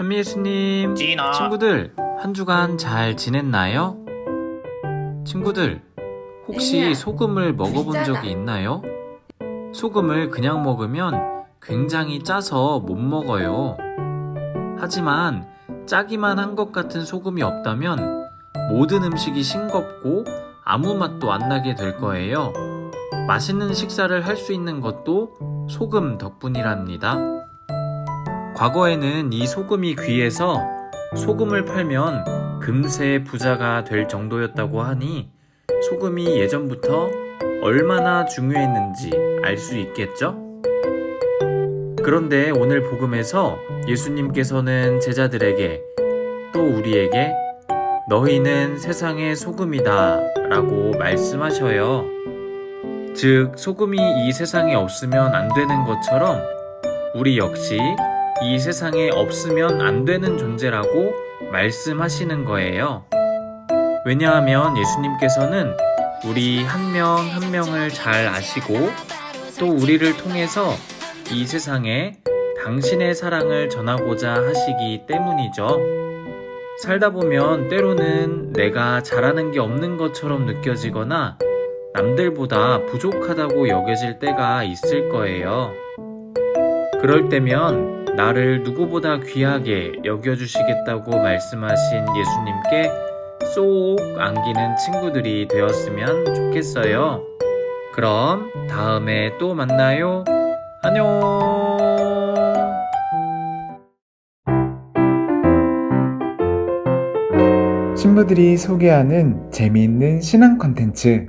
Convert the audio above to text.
참미예수님, 진아. 친구들 한 주간 잘 지냈나요? 친구들 혹시 애니야, 소금을 먹어본 있잖아. 적이 있나요? 소금을 그냥 먹으면 굉장히 짜서 못 먹어요. 하지만 짜기만 한 것 같은 소금이 없다면 모든 음식이 싱겁고 아무 맛도 안 나게 될 거예요. 맛있는 식사를 할 수 있는 것도 소금 덕분이랍니다. 과거에는 이 소금이 귀해서 소금을 팔면 금세 부자가 될 정도였다고 하니 소금이 예전부터 얼마나 중요했는지 알 수 있겠죠? 그런데 오늘 복음에서 예수님께서는 제자들에게 또 우리에게 너희는 세상의 소금이다 라고 말씀하셔요. 즉, 소금이 이 세상에 없으면 안 되는 것처럼 우리 역시 이 세상에 없으면 안 되는 존재라고 말씀하시는 거예요. 왜냐하면 예수님께서는 우리 한명한 명을 잘 아시고 또 우리를 통해서 이 세상에 당신의 사랑을 전하고자 하시기 때문이죠. 살다 보면 때로는 내가 잘하는 게 없는 것처럼 느껴지거나 남들보다 부족하다고 여겨질 때가 있을 거예요. 그럴 때면 나를 누구보다 귀하게 여겨주시겠다고 말씀하신 예수님께 쏙 안기는 친구들이 되었으면 좋겠어요. 그럼 다음에 또 만나요. 안녕. 신부들이 소개하는 재미있는 신앙 컨텐츠